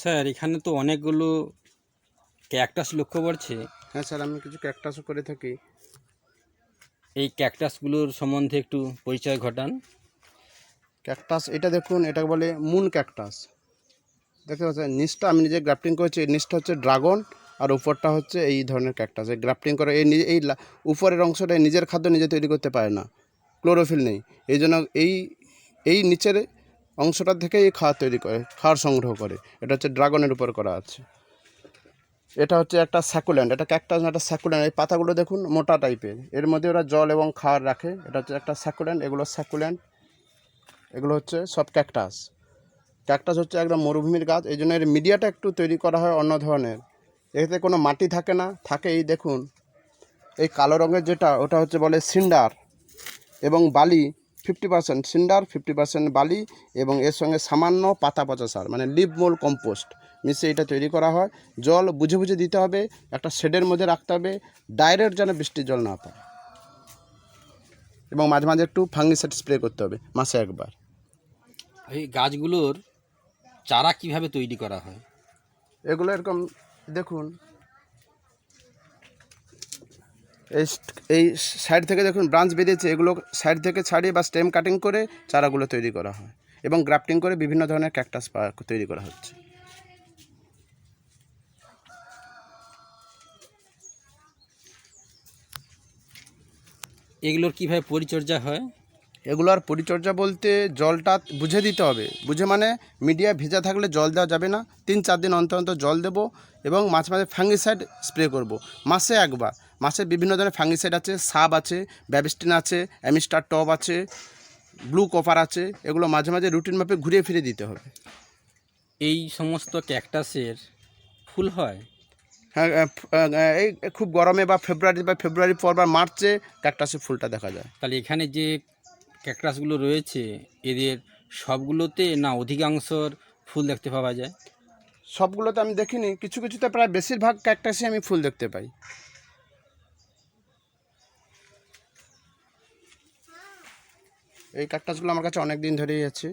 Sir এখানে তো অনেকগুলো ক্যাকটাস লক্ষ্য করছে। হ্যাঁ স্যার আমি কিছু ক্যাকটাসও করে থাকি। এই ক্যাকটাসগুলোর সম্বন্ধে একটু পরিচয় ঘটান। ক্যাকটাস এটা দেখুন এটাকে বলে মুন ক্যাকটাস। দেখতে পাচ্ছেন নিচটা আমি নিজে গ্রাফটিং করেছি এই নিচটা হচ্ছে ড্রাগন আর উপরটা হচ্ছে এই ধরনের ক্যাকটাস। এই গ্রাফটিং করে এই নিজে এই উপরের অংশটা নিজের খাদ্য নিজে তৈরি করতে পারে না। ক্লোরোফিল নেই। এই জন্য এই এই নিচের অংশটা থেকে এই খাওয়ার তৈরি করে খাওয়ার সংগ্রহ করে। এটা হচ্ছে ড্রাগনের উপর করা আছে। এটা হচ্ছে একটা স্যাকুল্যান্ড, এটা ক্যাকটাস একটা স্যাকুল্যান্ড। এই পাতাগুলো দেখুন মোটা টাইপের। এর মধ্যে ওরা জল এবং খাবার রাখে। এটা হচ্ছে একটা স্যাকুল্যান্ড, এগুলো স্যাকুল্যান্ড। এগুলো হচ্ছে সব ক্যাকটাস। ক্যাকটাস হচ্ছে একদম মরুভূমির গাছ। এই জন্য এর মিডিয়াটা একটু তৈরি করা হয় অন্য ধরনের। এতে কোনো মাটি থাকে না, থাকে এই দেখুন। এই কালো রঙের যেটা, ওটা হচ্ছে বলে সিন্ডার এবং বালি। Fifty percent cinder fifty percent বালি এবং এর সঙ্গে সামান্য পাতা পচা সার মানে লিভ মোল কম্পোস্ট মিশিয়ে এটা তৈরি করা হয়। জল বুঝে বুঝে দিতে হবে একটা শেডের মধ্যে রাখতে হবে ডাইরেক্ট যেন বৃষ্টির জল না পায়। এবং মাঝে মাঝে একটু ফাঙ্গিসাইড স্প্রে করতে হবে মাসে একবার। এই গাছগুলোর চারা কীভাবে তৈরি করা হয়? এগুলো এরকম দেখুন এই এই সাইড থেকে দেখুন ব্রাঞ্চ বেরিয়েছে এগুলো সাইড থেকে ছাড়িয়ে বা স্টেম কাটিং করে চারাগুলো তৈরি করা হয় এবং গ্রাফটিং করে বিভিন্ন ধরনের ক্যাকটাস তৈরি করা হচ্ছে। এগুলোর কীভাবে পরিচর্যা হয়? এগুলোর পরিচর্যা বলতে জলটা বুঝে দিতে হবে। বুঝে মানে মিডিয়া ভেজা থাকলে জল দেওয়া যাবে না। তিন চার দিন অন্তর অন্তর জল দেবো এবং মাঝে মাঝে ফাঙ্গিসাইড স্প্রে করব। মাসে একবার। মাসে বিভিন্ন ধরনের ফাঙ্গিসাইড আছে সাব আছে ব্যাবিস্টিন আছে অ্যামিস্টার টপ আছে ব্লু কপার আছে এগুলো মাঝে মাঝে রুটিন মাপে ঘুরিয়ে ফিরে দিতে হবে। এই সমস্ত ক্যাকটাসের ফুল হয়? হ্যাঁ এই খুব গরমে বা ফেব্রুয়ারি বা ফেব্রুয়ারি পর বা মার্চে ক্যাকটাসের ফুলটা দেখা যায়। তাহলে এখানে যে ক্যাকটাসগুলো রয়েছে এদের সবগুলোতে না অধিকাংশর ফুল দেখতে পাওয়া যায়? সবগুলোতে আমি দেখিনি কিছু কিছুতে প্রায় বেশিরভাগ ক্যাকটাসই আমি ফুল দেখতে পাই। এই কাকটাসগুলো আমার কাছে অনেক দিন ধরেই আছে।